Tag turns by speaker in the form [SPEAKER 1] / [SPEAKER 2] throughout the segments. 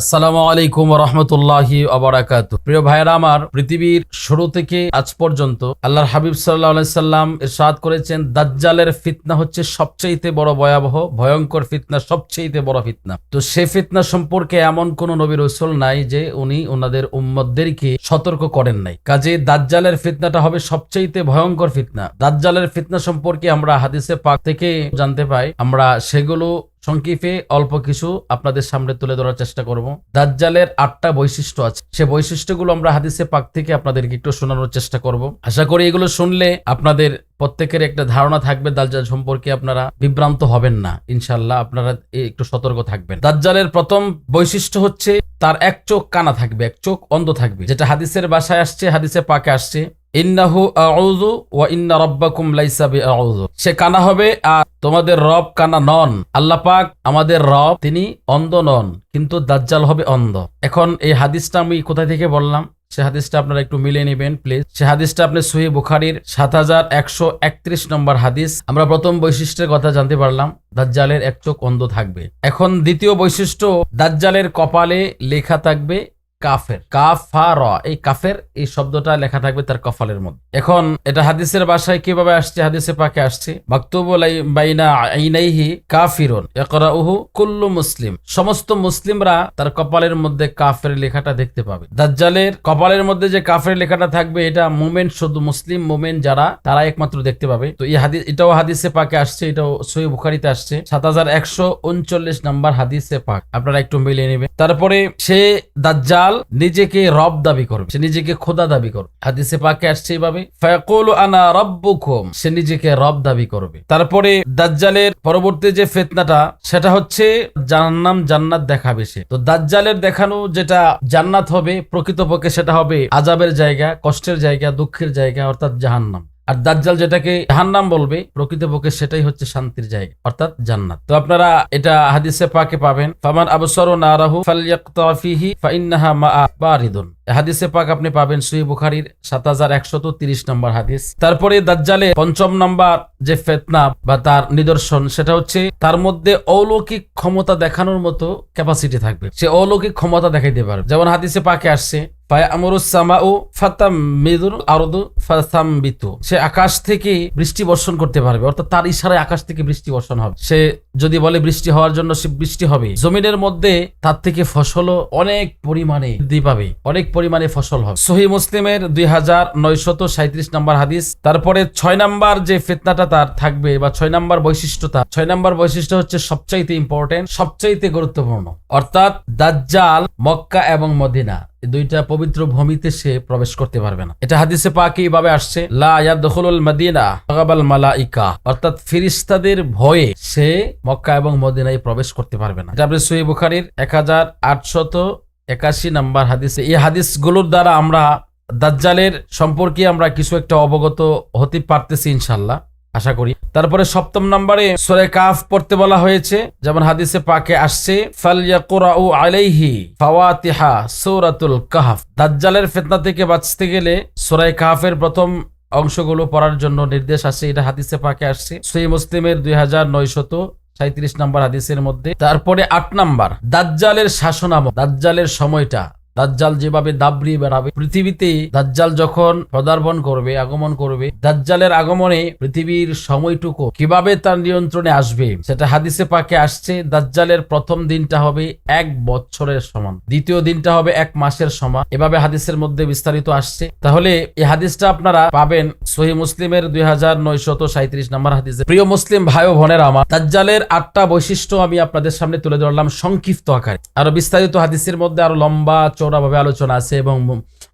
[SPEAKER 1] আসসালামু আলাইকুম রহমতুল্লাহি অবরাকাত প্রিয় ভাইয়েরা, আমার পৃথিবীর শুরু থেকে আজ পর্যন্ত আল্লাহর হাবিব সাল্লাহ সাল্লাম ইরশাদ করেছেন, দাজ্জালের ফিতনা হচ্ছে সবচেয়ে বড় ভয়াবহ, ভয়ঙ্কর ফিতনা সবচেয়ে বড় ফিতনা। তো সে ফিতনা সম্পর্কে এমন কোন নবীর রসুল নাই যে উনি ওনাদের উম্মদদেরকে সতর্ক করেন নাই। কাজে দাজ্জালের ফিতনাটা হবে সবচেয়ে ভয়ঙ্কর ফিতনা। দাজ্জালের ফিতনা সম্পর্কে আমরা হাদিসে পাক থেকে জানতে পাই, আমরা সেগুলো সংক্ষেপে অল্প কিছু আপনাদের সামনে তুলে ধরার চেষ্টা করব। দাজ্জালের আটটা বৈশিষ্ট্য আছে। সে বৈশিষ্ট্যগুলো আমরা হাদিসে পাক থেকে আপনাদেরকে একটু শোনানোর চেষ্টা করব। আশা করি এগুলো শুনলে আপনাদের প্রত্যেকের একটা ধারণা থাকবে, দাজ্জাল সম্পর্কে আপনারা বিভ্রান্ত হবেন না। ইনশাল্লাহ আপনারা একটু সতর্ক থাকবেন। দাজ্জালের প্রথম বৈশিষ্ট্য হচ্ছে, তার এক চোখ কানা থাকবে, এক চোখ অন্ধ থাকবে। যেটা হাদিসের বাসায় আসছে, হাদিসে পাকে আসছে। ইন্নাহু আউযু ওয়া ইন্না রাব্বাকুম লাইসা বিআউযু। সে কানা হবে, আর তোমাদের রব কানা নন। আল্লাহ পাক আমাদের রব, তিনি অন্ধ নন, কিন্তু দাজ্জাল হবে অন্ধ। এখন এই হাদিসটা আমি কোথা থেকে বললাম? সে হাদিসটা আপনারা একটু মিলে নেবেন, প্লিজ। সে হাদিসটা আপনি সুহি বুখারির সাত হাজার একশো একত্রিশ নম্বর হাদিস। আমরা প্রথম বৈশিষ্ট্যের কথা জানতে পারলাম, দাজ্জালের এক চোখ অন্ধ থাকবে। এখন দ্বিতীয় বৈশিষ্ট্য, দাজ্জালের কপালে লেখা থাকবে কাফের। কাফার, এই কাফের, এই শব্দটা লেখা থাকবে তার কপালের মধ্যে। এখন এটা হাদিসের বাসায় কীভাবে আসছে? হাদিসে পাকে আসছে কুল্লু মুসলিম। সমস্ত মুসলিমরা তার কপালের মধ্যে কাফের লেখাটা দেখতে পাবে। দাজ্জালের কপালের মধ্যে যে কাফের লেখাটা থাকবে, এটা মুমেন্ট শুধু মুসলিম মুমেন্ট যারা, তারা একমাত্র দেখতে পাবে। তো এই হাদিস এটাও হাদিসে পাকে আসছে, এটাও সহি বুখারিতে আসছে। সাত হাজার একশো উনচল্লিশ নাম্বার হাদিসে পাক। আপনারা একটু মিলিয়ে নেবেন। তারপরে সে দাজ্জাল নিজেকে রব দাবি করবে। সে নিজেকে খোদা দাবি করবে। হাদিসে পাকে আসছে এইভাবে, ফায়াকুলু আনা রব্বুকুম সে নিজেকে রব দাবি করবে। তারপরে দাজ্জালের পরবর্তী যে ফেতনাটা, সেটা হচ্ছে জান্নাম জান্নাত দেখাবে সে। তো দাজ্জালের দেখানো যেটা জান্নাত হবে, প্রকৃতপক্ষে সেটা হবে আজাবের জায়গা, কষ্টের জায়গা, দুঃখের জায়গা, অর্থাৎ জাহান্নাম। আর দাজ্জাল যেটাকে জাহান্নাম বলবে, প্রকৃতপক্ষে সেটাই হচ্ছে শান্তির জায়গা, অর্থাৎ জান্নাত। তো আপনারা এটা হাদিসে পাকে পাবেন, ফামান আবসর নারাহু ফালিয়াক্তা ফিহি ফাইন্নাহা মা বারিদুন। হাদিসে পাক আপনি পাবেন সুই বুখারির সাত হাজার একশত তিরিশ নম্বর হাদিস। তারপরে দাজ্জালে পঞ্চম নম্বর যে ফেতনা বা তার নিদর্শন, সেটা হচ্ছে তার মধ্যে অলৌকিক ক্ষমতা দেখানোর মতো ক্যাপাসিটি থাকবে। সে অলৌকিক ক্ষমতা দেখাইতে পারবে। যেমন হাদিসে পাকে আসছে ফায়ামুরুসামাউ ফাতামিদুল আরদু ফাতামবিতু সে আকাশ থেকে বৃষ্টি বর্ষণ করতে পারবে। অর্থাৎ তার ইশারায় আকাশ থেকে বৃষ্টি বর্ষণ হবে। সে যদি বলে বৃষ্টি হওয়ার জন্য সে বৃষ্টি হবে। জমিনের মধ্যে তার থেকে ফসলও অনেক পরিমাণে বৃদ্ধি পাবে। অনেক পরিমাণে ফসল হবে। সহি মুসলিমের দুই হাজার নয়শত সাঁত্রিশ নম্বর হাদিস। তারপরে ছয় নাম্বার যে ফেতনাটা তার থাকবে বা ছয় নাম্বার বৈশিষ্ট্য তার। ছয় নাম্বার বৈশিষ্ট্য হচ্ছে সবচাইতে ইম্পর্টেন্ট সবচাইতে গুরুত্বপূর্ণ। অর্থাৎ দাজ্জাল, মক্কা এবং মদিনা দুইটা পবিত্র ভূমিতে সে প্রবেশ করতে পারবে না। এটা হাদিসে পাকে এইভাবে আসছে? অর্থাৎ ফিরিস্তাদের ভয়ে সে মক্কা এবং মদিনায় প্রবেশ করতে পারবে না। এটা আপনি বুখারীর এক হাজার আটশত একাশি নাম্বার হাদিসে। এই হাদিসগুলোর দ্বারা আমরা দাজ্জালের সম্পর্কে আমরা কিছু একটা অবগত হতে পারতেছি ইনশাল্লাহ আশা করি। তারপরে সপ্তম নম্বরে সুরে কাফ পড়তে বলা হয়েছে, যেমন হাদিসে পাকে আসছে সূরাতুল কাহফ। দাজ্জালের ফিতনা থেকে বাঁচতে গেলে সূরা কাহফের প্রথম অংশগুলো পড়ার জন্য নির্দেশ আছে। এটা হাদিসে পাকে আসছে। সেই মুসলিমের দুই হাজার নয়শত সাঁত্রিশ নম্বর হাদিসের মধ্যে। তারপরে আট নাম্বার, দাজ্জালের শাসনামক দাজ্জালের সময়টা। দাজ্জাল যেভাবে দাবড়িয়ে বেড়াবে, পৃথিবীতে দাজ্জাল যখন পদার্পণ করবে, আগমন করবে, দাজ্জালের আগমনে পৃথিবীর সময়টুকু কীভাবে তার নিয়ন্ত্রণে আসবে, সেটা হাদিসে পাকে আসছে। দাজ্জালের প্রথম দিনটা হবে এক বছরের সমান, দ্বিতীয় দিনটা হবে এক মাসের সমান। এভাবে হাদিসের মধ্যে বিস্তারিত আসছে। তাহলে এই হাদিসটা আপনারা পাবেন সহি মুসলিমের দুই হাজার নয়শত সাঁত্রিশ নম্বর হাদিসে। প্রিয় মুসলিম ভাই ও বোনের আমার, দাজ্জালের আটটা বৈশিষ্ট্য আমি আপনাদের সামনে তুলে ধরলাম সংক্ষিপ্ত আকারে। আরও বিস্তারিত হাদিসের মধ্যে আরও লম্বা চৌড়াভাবে আলোচনা আছে এবং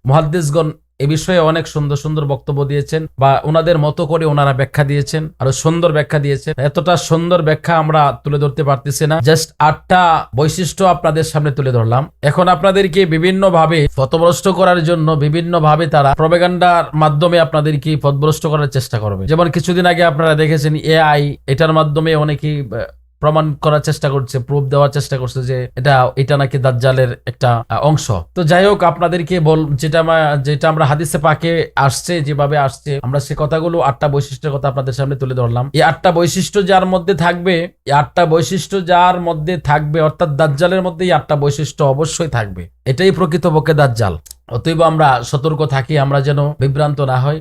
[SPEAKER 1] মহাদ্দেশগণ এ বিষয়ে অনেক সুন্দর সুন্দর বক্তব্য দিয়েছেন বা ওনাদের মতো করে ওনারা ব্যাখ্যা দিয়েছেন, আরও সুন্দর ব্যাখ্যা দিয়েছেন। এতটা সুন্দর ব্যাখ্যা আমরা তুলে ধরতে পারতেছি না। জাস্ট আটটা বৈশিষ্ট্য আপনাদের সামনে তুলে ধরলাম। এখন আপনাদেরকে বিভিন্ন ভাবে পথভ্রষ্ট করার জন্য বিভিন্ন ভাবে তারা প্রবেগান্ডার মাধ্যমে আপনাদেরকে পথভ্রষ্ট করার চেষ্টা করবে। যেমন কিছুদিন আগে আপনারা দেখেছেন এআই, এটার মাধ্যমে অনেকেই প্রমাণ করার চেষ্টা করছে প্রুফ দেওয়ার চেষ্টা করছে যে এটা এটা নাকি দাজ্জালের একটা অংশ। তো যাই হোক, আপনাদেরকে বল, যেটা যেটা আমরা হাদিসে পাকে আসছে, যেভাবে আসছে, আমরা সে কথাগুলো আটটা বৈশিষ্ট্যের কথা আপনাদের সামনে তুলে ধরলাম। এই আটটা বৈশিষ্ট্য যার মধ্যে থাকবে, এই আটটা বৈশিষ্ট্য যার মধ্যে থাকবে, অর্থাৎ দাজ্জালের মধ্যে এই আটটা বৈশিষ্ট্য অবশ্যই থাকবে। এটাই প্রকৃতপক্ষে দাজ্জাল। অতএব আমরা সতর্ক থাকি, আমরা যেন বিভ্রান্ত না হয়